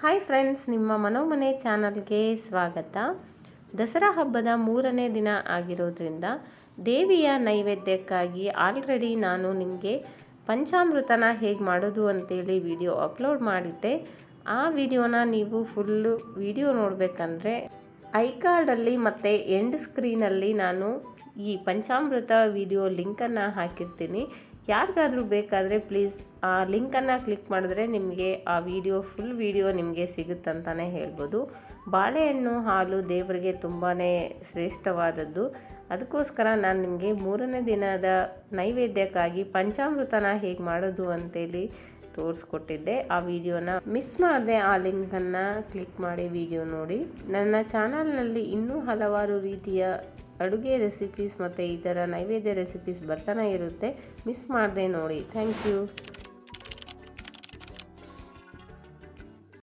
Hi friends ನಿಮ್ಮ ಮನೋಮನೆ ಚಾನಲ್ಗೆ ಸ್ವಾಗತ. ದಸರಾ ಹಬ್ಬದ ಮೂರನೇ ದಿನ ಆಗಿರೋದ್ರಿಂದ ದೇವಿಯ ನೈವೇದ್ಯಕ್ಕಾಗಿ ಆಲ್ರೆಡಿ ನಾನು ನಿಮಗೆ ಪಂಚಾಮೃತನ ಹೇಗೆ ಮಾಡೋದು ಅಂತೇಳಿ ವಿಡಿಯೋ ಅಪ್ಲೋಡ್ ಮಾಡಿದ್ದೆ. ಆ ವಿಡಿಯೋನ ನೀವು ಫುಲ್ಲು ವಿಡಿಯೋ ನೋಡಬೇಕಂದ್ರೆ ಐಕಾರ್ಡಲ್ಲಿ ಮತ್ತು ಎಂಡ್ ಸ್ಕ್ರೀನಲ್ಲಿ ನಾನು ಈ ಪಂಚಾಮೃತ ವಿಡಿಯೋ ಲಿಂಕನ್ನು ಹಾಕಿರ್ತೀನಿ. ಯಾರಿಗಾದರೂ ಬೇಕಾದರೆ ಪ್ಲೀಸ್ ಆ ಲಿಂಕನ್ನು ಕ್ಲಿಕ್ ಮಾಡಿದ್ರೆ ನಿಮಗೆ ಆ ವಿಡಿಯೋ ಫುಲ್ ವಿಡಿಯೋ ನಿಮಗೆ ಸಿಗುತ್ತಂತಲೇ ಹೇಳ್ಬೋದು. ಬಾಳೆಹಣ್ಣು, ಹಾಲು ದೇವರಿಗೆ ತುಂಬಾ ಶ್ರೇಷ್ಠವಾದದ್ದು. ಅದಕ್ಕೋಸ್ಕರ ನಾನು ನಿಮಗೆ ಮೂರನೇ ದಿನದ ನೈವೇದ್ಯಕ್ಕಾಗಿ ಪಂಚಾಮೃತನ ಹೇಗೆ ಮಾಡೋದು ಅಂತೇಳಿ ತೋರಿಸ್ಕೊಟ್ಟಿದ್ದೆ. ಆ ವಿಡಿಯೋನ ಮಿಸ್ ಮಾಡದೆ ಆ ಲಿಂಕನ್ನು ಕ್ಲಿಕ್ ಮಾಡಿ ವಿಡಿಯೋ ನೋಡಿ. ನನ್ನ ಚಾನಲ್ನಲ್ಲಿ ಇನ್ನೂ ಹಲವಾರು ರೀತಿಯ ಅಡುಗೆ ರೆಸಿಪೀಸ್ ಮತ್ತು ಈ ಥರ ನೈವೇದ್ಯ ರೆಸಿಪೀಸ್ ಬರ್ತಾನೆ ಇರುತ್ತೆ. ಮಿಸ್ ಮಾಡದೆ ನೋಡಿ. Thank you